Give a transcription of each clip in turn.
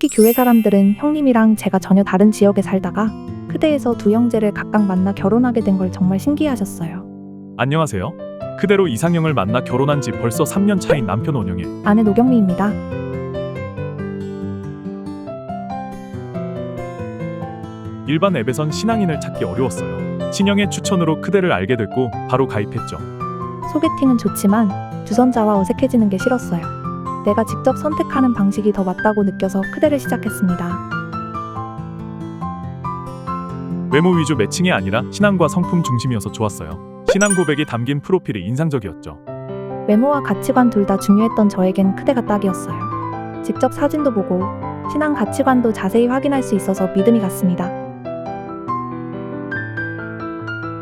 특히 교회 사람들은 형님이랑 제가 전혀 다른 지역에 살다가 크대에서 두 형제를 각각 만나 결혼하게 된 걸 정말 신기해하셨어요. 안녕하세요. 그대로 이상형을 만나 결혼한 지 벌써 3년 차인 남편 원영의 아내 노경미입니다. 일반 앱에선 신앙인을 찾기 어려웠어요. 친형의 추천으로 그대를 알게 됐고 바로 가입했죠. 소개팅은 좋지만 주선자와 어색해지는 게 싫었어요. 내가 직접 선택하는 방식이 더 맞다고 느껴서 크대를 시작했습니다. 외모 위주 매칭이 아니라 신앙과 성품 중심이어서 좋았어요. 신앙 고백이 담긴 프로필이 인상적이었죠. 외모와 가치관 둘 다 중요했던 저에겐 크대가 딱이었어요. 직접 사진도 보고 신앙 가치관도 자세히 확인할 수 있어서 믿음이 갔습니다.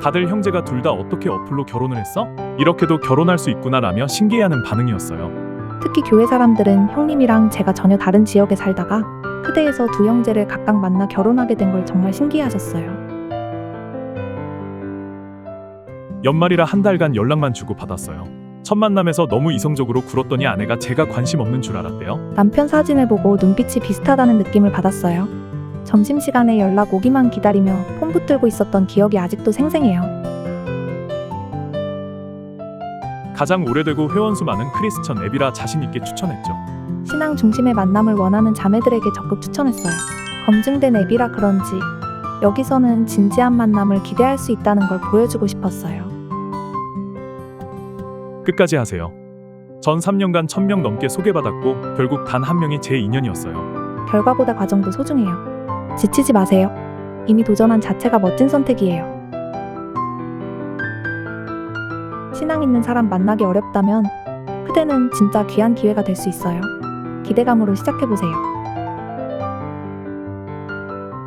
다들 형제가 둘 다 어떻게 어플로 결혼을 했어? 이렇게도 결혼할 수 있구나라며 신기해하는 반응이었어요. 특히 교회 사람들은 형님이랑 제가 전혀 다른 지역에 살다가 크대에서 두 형제를 각각 만나 결혼하게 된 걸 정말 신기해하셨어요. 연말이라 한 달간 연락만 주고 받았어요. 첫 만남에서 너무 이성적으로 굴었더니 아내가 제가 관심 없는 줄 알았대요. 남편 사진을 보고 눈빛이 비슷하다는 느낌을 받았어요. 점심시간에 연락 오기만 기다리며 폰 붙들고 있었던 기억이 아직도 생생해요. 가장 오래되고 회원수 많은 크리스천 앱이라 자신 있게 추천했죠. 신앙 중심의 만남을 원하는 자매들에게 적극 추천했어요. 검증된 앱이라 그런지 여기서는 진지한 만남을 기대할 수 있다는 걸 보여주고 싶었어요. 끝까지 하세요. 전 3년간 1000명 넘게 소개받았고 결국 단 한 명이 제 인연이었어요. 결과보다 과정도 소중해요. 지치지 마세요. 이미 도전한 자체가 멋진 선택이에요. 신앙 있는 사람 만나기 어렵다면 그대는 진짜 귀한 기회가 될 수 있어요. 기대감으로 시작해보세요.